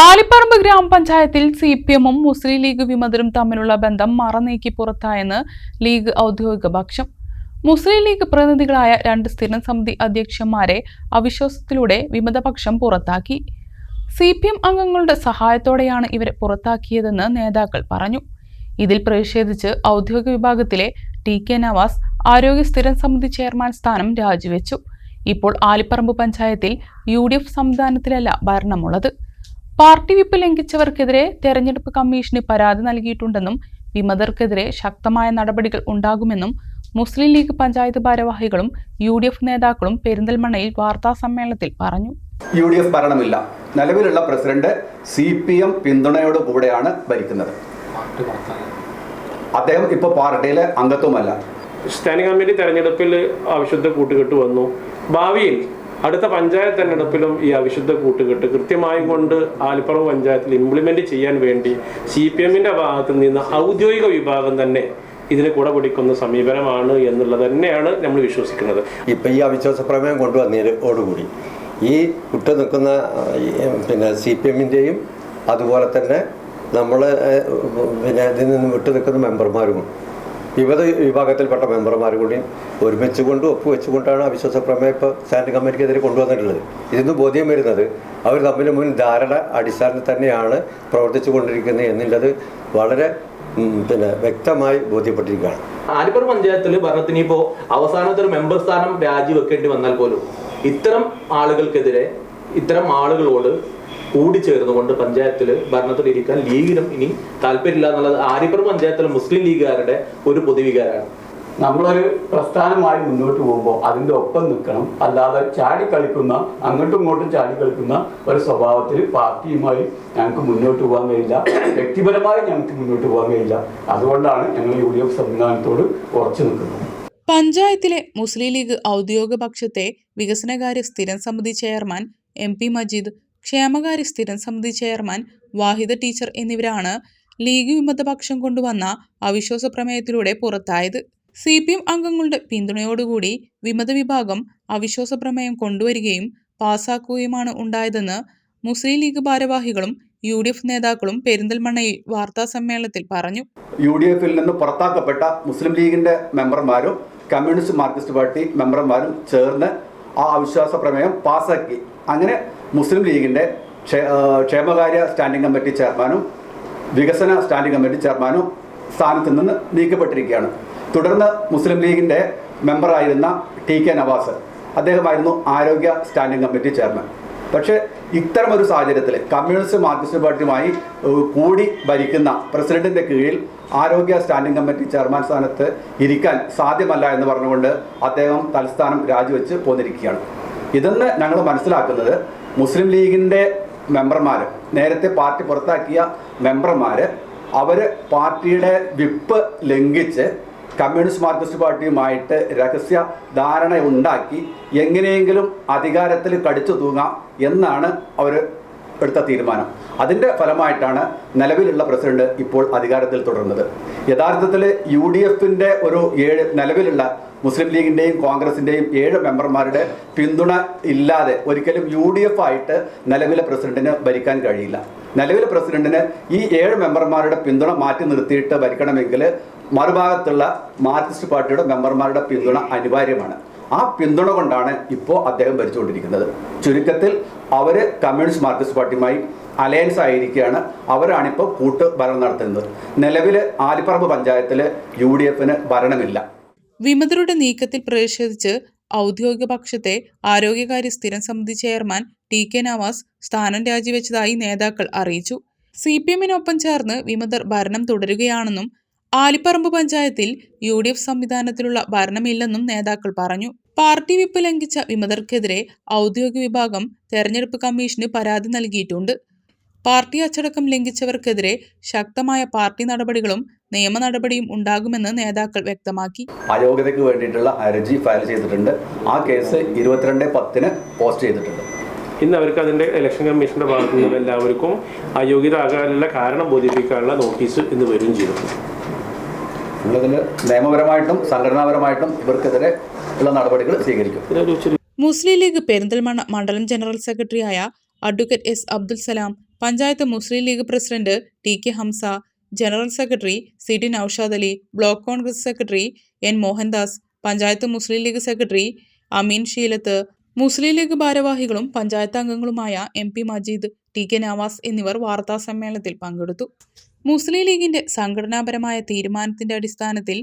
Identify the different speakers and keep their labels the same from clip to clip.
Speaker 1: ആലിപ്പറമ്പ് ഗ്രാമപഞ്ചായത്തിൽ C P എമ്മും മുസ്ലിം league വിമതരും തമ്മിലുള്ള ബന്ധം മറനീക്കി പുറത്തായെന്ന് ലീഗ് ഔദ്യോഗിക പക്ഷം. മുസ്ലിം ലീഗ് പ്രതിനിധികളായ രണ്ട് സ്ഥിരം സമിതി അധ്യക്ഷന്മാരെ അവിശ്വാസത്തിലൂടെ വിമതപക്ഷം പുറത്താക്കി. സി പി എം അംഗങ്ങളുടെ സഹായത്തോടെയാണ് ഇവരെ പുറത്താക്കിയതെന്ന് നേതാക്കൾ പറഞ്ഞു. ഇതിൽ പ്രതിഷേധിച്ച് ഔദ്യോഗിക വിഭാഗത്തിലെ ടി കെ നവാസ് ആരോഗ്യ സ്ഥിരം സമിതി ചെയർമാൻ സ്ഥാനം രാജിവെച്ചു. ഇപ്പോൾ ആലിപ്പറമ്പ് പഞ്ചായത്തിൽ യു ഡി എഫ് സംവിധാനത്തിലല്ല ഭരണമുള്ളത്. പാർട്ടി വിപ്പ് ലംഘിച്ചവർക്കെതിരെ തെരഞ്ഞെടുപ്പ് കമ്മീഷന് പരാതി നൽകിയിട്ടുണ്ടെന്നും വിമതർക്കെതിരെ ശക്തമായ നടപടികൾ ഉണ്ടാകുമെന്നും മുസ്ലിം ലീഗ് പഞ്ചായത്ത് ഭാരവാഹികളും യു ഡി എഫ് നേതാക്കളും പെരിന്തൽമണ്ണയിൽ വാർത്താ സമ്മേളനത്തിൽ പറഞ്ഞു.
Speaker 2: യു ഡി എഫ് ഭരണമില്ല. നിലവിലുള്ള പ്രസിഡന്റ് സി പി എം പിന്തുണയോടുകൂടെയാണ് ഭരിക്കുന്നത്. അദ്ദേഹം ഇപ്പോൾ പാർട്ടിയിലെ അംഗത്വമല്ല.
Speaker 3: സ്റ്റാൻഡിംഗ് കമ്മിറ്റി തെരഞ്ഞെടുപ്പിൽ അവിശുദ്ധ കൂട്ടുകെട്ട് വന്നു. ഭാവിയിൽ അടുത്ത പഞ്ചായത്ത് തെരഞ്ഞെടുപ്പിലും ഈ അവിശുദ്ധ കൂട്ടുകെട്ട് കൃത്യമായി കൊണ്ട് ആലിപ്പുറം പഞ്ചായത്തിൽ ഇംപ്ലിമെന്റ് ചെയ്യാൻ വേണ്ടി സി പി എമ്മിന്റെ ഭാഗത്ത് നിന്ന് ഔദ്യോഗിക വിഭാഗം തന്നെ ഇതിന് കൂടെ പിടിക്കുന്ന സമീപനമാണ് എന്നുള്ളത് തന്നെയാണ് നമ്മൾ വിശ്വസിക്കുന്നത്.
Speaker 4: ഇപ്പം ഈ അവിശ്വാസ പ്രമേയം കൊണ്ടുവന്നതോടുകൂടി ഈ വിട്ടു നിൽക്കുന്ന പിന്നെ സി പി എമ്മിന്റെയും അതുപോലെ തന്നെ നമ്മൾ പിന്നെ ഇതിൽ നിന്ന് വിട്ടു നിൽക്കുന്ന മെമ്പർമാരും വിവിധ വിഭാഗത്തിൽപ്പെട്ട മെമ്പർമാരും കൂടി ഒരുമിച്ച് കൊണ്ട് ഒപ്പുവെച്ചുകൊണ്ടാണ് അവിശ്വാസ പ്രമേയം ഇപ്പോൾ സ്റ്റാൻഡിംഗ് കമ്മിറ്റിക്കെതിരെ കൊണ്ടുവന്നിട്ടുള്ളത്. ഇതിന്ന് ബോധ്യം വരുന്നത് അവർ തമ്മിൽ മുൻ ധാരണ അടിസ്ഥാനത്തിൽ തന്നെയാണ് പ്രവർത്തിച്ചു കൊണ്ടിരിക്കുന്നത് എന്നുള്ളത് വളരെ പിന്നെ വ്യക്തമായി ബോധ്യപ്പെട്ടിരിക്കുകയാണ്.
Speaker 5: ആലിപ്പുറം പഞ്ചായത്തിൽ ഭരണത്തിന് ഇപ്പോൾ അവസാനത്തെ ഒരു മെമ്പർ സ്ഥാനം രാജിവെക്കേണ്ടി വന്നാൽ പോലും ഇത്തരം ആളുകൾക്കെതിരെ ഇത്തരം ആളുകളോട് കൂടിച്ചേർന്നുകൊണ്ട് പഞ്ചായത്തിൽ ഭരണത്തിലിരിക്കാൻ ലീഗിനും ഇനി താല്പര്യമില്ല എന്നുള്ളത് ആര്യപ്പുറം പഞ്ചായത്തിലെ മുസ്ലിം ലീഗുകാരുടെ ഒരു പൊതുവികാരമാണ്
Speaker 6: നമ്മളൊരു പ്രസ്ഥാനമായി മുന്നോട്ട് പോകുമ്പോൾ അതിന്റെ ഒപ്പം നിൽക്കണം. അല്ലാതെ ചാടിക്കളിക്കുന്ന അങ്ങോട്ടും ഇങ്ങോട്ടും ചാടിക്കളിക്കുന്ന ഒരു സ്വഭാവത്തിൽ പാർട്ടിയുമായി ഞങ്ങൾക്ക് മുന്നോട്ട് പോകാൻ കഴിയില്ല. വ്യക്തിപരമായി ഞങ്ങൾക്ക് മുന്നോട്ട് പോകാൻ കഴിയില്ല. അതുകൊണ്ടാണ് ഞങ്ങൾ യു ഡി എഫ് സംവിധാനത്തോട് ഉറച്ചു നിൽക്കുന്നത്.
Speaker 1: പഞ്ചായത്തിലെ മുസ്ലിം ലീഗ് ഔദ്യോഗിക പക്ഷത്തെ വികസനകാര്യ സ്ഥിരം സമിതി ചെയർമാൻ എം പി മജീദ് ക്ഷേമകാര്യ സ്ഥിരം സമിതി ചെയർമാൻ വാഹിദ ടീച്ചർ എന്നിവരാണ് ലീഗ് വിമതപക്ഷം കൊണ്ടുവന്ന അവിശ്വാസ പ്രമേയത്തിലൂടെ പുറത്തായത്. സി പി എം അംഗങ്ങളുടെ പിന്തുണയോടുകൂടി വിമത വിഭാഗം അവിശ്വാസ പ്രമേയം കൊണ്ടുവരികയും പാസാക്കുകയുമാണ് ഉണ്ടായതെന്ന് മുസ്ലിം ലീഗ് ഭാരവാഹികളും യു ഡി എഫ് നേതാക്കളും പെരിന്തൽമണ്ണയിൽ വാർത്താ സമ്മേളനത്തിൽ പറഞ്ഞു.
Speaker 2: യു ഡി എഫിൽ നിന്ന് പുറത്താക്കപ്പെട്ട മുസ്ലിം ലീഗിന്റെ മെമ്പർമാരും കമ്മ്യൂണിസ്റ്റ് മാർക്സിസ്റ്റ് പാർട്ടി മെമ്പർമാരും ചേർന്ന് ആ അവിശ്വാസ പ്രമേയം പാസാക്കി. അങ്ങനെ മുസ്ലിം ലീഗിന്റെ ക്ഷേമകാര്യ സ്റ്റാൻഡിംഗ് കമ്മിറ്റി ചെയർമാനും വികസന സ്റ്റാൻഡിംഗ് കമ്മിറ്റി ചെയർമാനും സ്ഥാനത്ത് നിന്ന് നീക്കപ്പെട്ടിരിക്കുകയാണ്. തുടർന്ന് മുസ്ലിം ലീഗിന്റെ മെമ്പറായിരുന്ന ടി കെ നവാസ് അദ്ദേഹമായിരുന്നു ആരോഗ്യ സ്റ്റാൻഡിംഗ് കമ്മിറ്റി ചെയർമാൻ. പക്ഷേ ഇത്തരമൊരു സാഹചര്യത്തിൽ കമ്മ്യൂണിസ്റ്റ് മാർക്സിസ്റ്റ് പാർട്ടിയുമായി കൂടി ഭരിക്കുന്ന പ്രസിഡന്റിന്റെ കീഴിൽ ആരോഗ്യ സ്റ്റാൻഡിംഗ് കമ്മിറ്റി ചെയർമാൻ സ്ഥാനത്ത് ഇരിക്കാൻ സാധ്യമല്ല എന്ന് പറഞ്ഞുകൊണ്ട് അദ്ദേഹം തൽസ്ഥാനം രാജിവെച്ച് പോന്നിരിക്കുകയാണ്. ഇതെന്ന് ഞങ്ങൾ മനസ്സിലാക്കുന്നത് മുസ്ലിം ലീഗിന്റെ മെമ്പർമാർ നേരത്തെ പാർട്ടി പുറത്താക്കിയ മെമ്പർമാർ അവർ പാർട്ടിയുടെ വിപ്പ് ലംഘിച്ച് കമ്മ്യൂണിസ്റ്റ് മാർക്സിസ്റ്റ് പാർട്ടിയുമായിട്ട് രഹസ്യ ധാരണ ഉണ്ടാക്കി എങ്ങനെയെങ്കിലും അധികാരത്തിൽ കടിച്ചു തൂങ്ങാം എന്നാണ് അവർ എടുത്ത തീരുമാനം. അതിന്റെ ഫലമായിട്ടാണ് നിലവിലുള്ള പ്രസിഡന്റ് ഇപ്പോൾ അധികാരത്തിൽ തുടർന്നത്. യഥാർത്ഥത്തിൽ യു ഡി എഫിന്റെ ഒരു ഏഴ് നിലവിലുള്ള മുസ്ലിം ലീഗിന്റെയും കോൺഗ്രസിന്റെയും ഏഴ് മെമ്പർമാരുടെ പിന്തുണ ഇല്ലാതെ ഒരിക്കലും യു ഡി എഫ് ആയിട്ട് നിലവിലെ പ്രസിഡന്റിന് ഭരിക്കാൻ കഴിയില്ല. നിലവിലെ പ്രസിഡന്റിന് ഈ ഏഴ് മെമ്പർമാരുടെ പിന്തുണ മാറ്റി നിർത്തിയിട്ട് ഭരിക്കണമെങ്കിൽ മറുഭാഗത്തുള്ള മാർക്സിസ്റ്റ് പാർട്ടിയുടെ മെമ്പർമാരുടെ പിന്തുണ അനിവാര്യമാണ്. ആ പിന്തുണ കൊണ്ടാണ് ഇപ്പോൾ അദ്ദേഹം ഭരിച്ചുകൊണ്ടിരിക്കുന്നത്. ചുരുക്കത്തിൽ അവർ കമ്മ്യൂണിസ്റ്റ് മാർക്സിസ്റ്റ് പാർട്ടിയുമായി അലയൻസ് ആയിരിക്കുകയാണ്. അവരാണിപ്പോൾ കൂട്ട് ഭരണം നടത്തുന്നത്. നിലവിൽ ആലിപ്പറമ്പ് പഞ്ചായത്തിൽ യു ഡി എഫിന് ഭരണമില്ല.
Speaker 1: വിമതരുടെ നീക്കത്തിൽ പ്രതിഷേധിച്ച് ഔദ്യോഗിക പക്ഷത്തെ ആരോഗ്യകാര്യ സ്ഥിരം സമിതി ചെയർമാൻ ടി കെ നവാസ് സ്ഥാനം രാജിവെച്ചതായി നേതാക്കൾ അറിയിച്ചു. സി പി എമ്മിനൊപ്പം ചേർന്ന് വിമതർ ഭരണം തുടരുകയാണെന്നും ആലിപ്പറമ്പ് പഞ്ചായത്തിൽ യു ഡി എഫ് സംവിധാനത്തിലുള്ള ഭരണമില്ലെന്നും നേതാക്കൾ പറഞ്ഞു. പാർട്ടി വിപ്പ് ലംഘിച്ച വിമതർക്കെതിരെ ഔദ്യോഗിക വിഭാഗം തെരഞ്ഞെടുപ്പ് കമ്മീഷന് പരാതി നൽകിയിട്ടുണ്ട്. പാർട്ടി അച്ചടക്കം ലംഘിച്ചവർക്കെതിരെ ശക്തമായ പാർട്ടി നടപടികളും നിയമ നടപടിയും ഉണ്ടാകുമെന്ന് നേതാക്കൾ വ്യക്തമാക്കി.
Speaker 2: അയോഗ്യതയ്ക്ക് വേണ്ടിയിട്ടുള്ള ഹർജി ഫയൽ ചെയ്തിട്ടുണ്ട്. ആ കേസ് ഇരുപത്തിരണ്ട് പത്തിന് പോസ്റ്റ് ചെയ്തിട്ടുണ്ട്.
Speaker 3: ഇന്ന് അവർക്ക് അതിന്റെ ഇലക്ഷൻ കമ്മീഷന്റെ ഭാഗത്തു നിന്ന് എല്ലാവർക്കും അയോഗ്യത ആകാനുള്ള കാരണം ബോധിപ്പിക്കാനുള്ള നോട്ടീസ് ഇന്ന് വരും ചെയ്തു.
Speaker 2: നിയമപരമായിട്ടും സംഘടനാപരമായിട്ടും ഇവർക്കെതിരെ ഉള്ള നടപടികൾ സ്വീകരിക്കും.
Speaker 1: മുസ്ലിം ലീഗ് പെരിന്തൽമണ്ണ മണ്ഡലം ജനറൽ സെക്രട്ടറിയായ advocate S Abdul Salam panchayat Muslim League president T K Hamsa general secretary C Noushad Ali block Congress secretary N Mohandas panchayat Muslim League secretary Ameen Sheelath Muslim League ഭാരവാഹികളും panchayat അംഗങ്ങളുമായ M P Majeed T K Navas എന്നിവർ വാർത്താ സമ്മേളനത്തിൽ പങ്കെടുത്തു. മുസ്ലിം ലീഗിന്റെ സംഘടനാപരമായ തീരുമാനത്തിന്റെ അടിസ്ഥാനത്തിൽ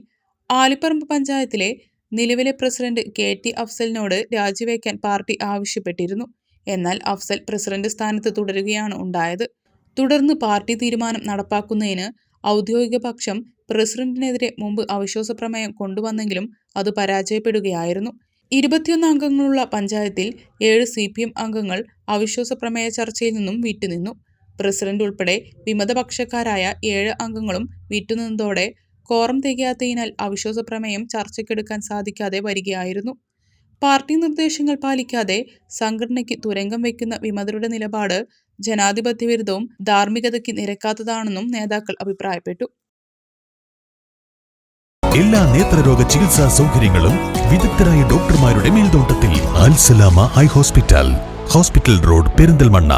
Speaker 1: ആലിപ്പറമ്പ് പഞ്ചായത്തിലെ നിലവിലെ പ്രസിഡന്റ് കെ ടി അഫ്സലിനോട് രാജിവെക്കാൻ പാർട്ടി ആവശ്യപ്പെട്ടിരുന്നു. എന്നാൽ അഫ്സൽ പ്രസിഡന്റ് സ്ഥാനത്ത് തുടരുകയാണ് ഉണ്ടായത്. തുടർന്ന് പാർട്ടി തീരുമാനം നടപ്പാക്കുന്നതിന് ഔദ്യോഗിക പക്ഷം പ്രസിഡന്റിനെതിരെ മുമ്പ് അവിശ്വാസ പ്രമേയം കൊണ്ടുവന്നെങ്കിലും അത് പരാജയപ്പെടുകയായിരുന്നു. ഇരുപത്തിയൊന്ന് അംഗങ്ങളുള്ള പഞ്ചായത്തിൽ ഏഴ് സി പി എം അംഗങ്ങൾ അവിശ്വാസ പ്രമേയ ചർച്ചയിൽ നിന്നും വിട്ടുനിന്നു. പ്രസിഡന്റ് ഉൾപ്പെടെ വിമതപക്ഷക്കാരായ ഏഴ് അംഗങ്ങളും വിട്ടുനിന്നതോടെ കോറം തികയാത്തതിനാൽ അവിശ്വാസ പ്രമേയം ചർച്ചയ്ക്കെടുക്കാൻ സാധിക്കാതെ വരികയായിരുന്നു. പാർട്ടി നിർദ്ദേശങ്ങൾ പാലിക്കാതെ സംഘടനയ്ക്ക് തുരങ്കം വയ്ക്കുന്ന വിമതരുടെ നിലപാട് ജനാധിപത്യ വിരുദ്ധവും ധാർമ്മികതയ്ക്ക് നിരക്കാത്തതാണെന്നും നേതാക്കൾ അഭിപ്രായപ്പെട്ടു.
Speaker 7: എല്ലാ നേത്രരോഗ ചികിത്സാ സൗകര്യങ്ങളും വിദഗ്ധരായ ഡോക്ടർമാരുടെ മേൽനോട്ടത്തിൽ Alsalama eye hospital hospital road Perinthalmanna.